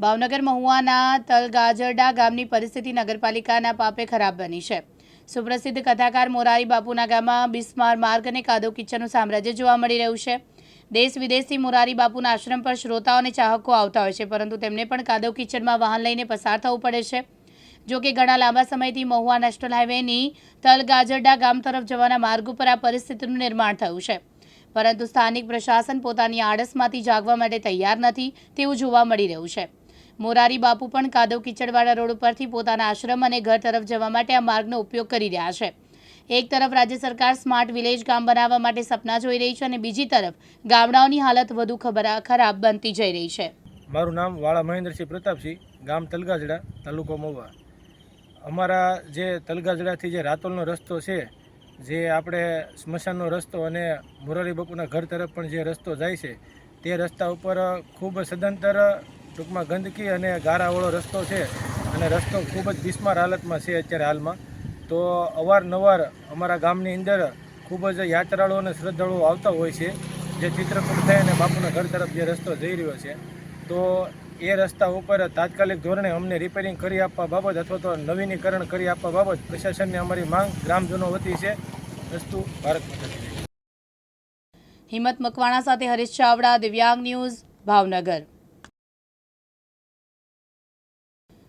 ભાવનગર મહુવાના તલગાજરડા ગામની પરિસ્થિતિ નગરપાલિકાના પાપે ખરાબ બની છે. સુપ્રસિદ્ધ કથાકાર મોરારી બાપુના ગામમાં બિસ્માર માર્ગ અને કાદવ કિચનનું સામ્રાજ્ય જોવા મળી રહ્યું છે. દેશ વિદેશથી મોરારી બાપુના આશ્રમ પર શ્રોતાઓ અને ચાહકો આવતા હોય છે, પરંતુ તેમને પણ કાદવ કિચનમાં વાહન લઈને પસાર થવું પડે છે. જો કે ઘણા લાંબા સમયથી મહુવા નેશનલ હાઈવેની તલગાજરડા ગામ તરફ જવાના માર્ગ ઉપર આ પરિસ્થિતિનું નિર્માણ થયું છે. પરંતુ સ્થાનિક પ્રશાસન પોતાની આળસમાંથી જાગવા માટે તૈયાર નથી તેવું જોવા મળી રહ્યું છે. મોરારી બાપુ પણ કાદવ કીચડવાળા રોડ ઉપરથી પોતાના આશ્રમ અને ઘર તરફ જવા માટે આ માર્ગનો ઉપયોગ કરી રહ્યા છે. એક તરફ રાજ્ય સરકાર સ્માર્ટ વિલેજ ગામ બનાવવા માટે સપના જોઈ રહી છે અને બીજી તરફ ગામડાઓની હાલત વધુ ખબર ખરાબ બનતી જઈ રહી છે. મારું નામ વાળા મહેન્દ્રસિંહ પ્રતાપસિંહ, ગામ તલગાજડા, તાલુકો મહુવા અમારા જે તલગાજડાથી જે રાતોલનો રસ્તો છે, જે આપણે સ્મશાનનો રસ્તો અને મોરારી બાપુના ઘર તરફ પણ જે રસ્તો જાય છે, તે રસ્તા ઉપર ખૂબ સદંતર ટૂંકમાં ગંદકી અને ગારાવાળો રસ્તો છે અને રસ્તો ખૂબ જ બિસ્માર હાલતમાં છે અત્યારે હાલમાં. તો અવારનવાર અમારા ગામની અંદર ખૂબ જ યાત્રાળુઓ અને શ્રદ્ધાળુઓ આવતા હોય છે. જે ચિત્રકૂટ થઈ અને બાપુના ઘર તરફ જે રસ્તો જઈ રહ્યો છે. તો એ રસ્તા ઉપર તાત્કાલિક ધોરણે અમને રિપેરિંગ કરી આપવા બાબત અથવા તો નવીનીકરણ કરી આપવા બાબત પ્રશાસનને અમારી માંગ ગ્રામજનો વતી છે. રસ્તુ ભારત. હિંમત મકવાણા સાથે હરીશ ચાવડા, દિવ્યાંગ ન્યૂઝ ભાવનગર.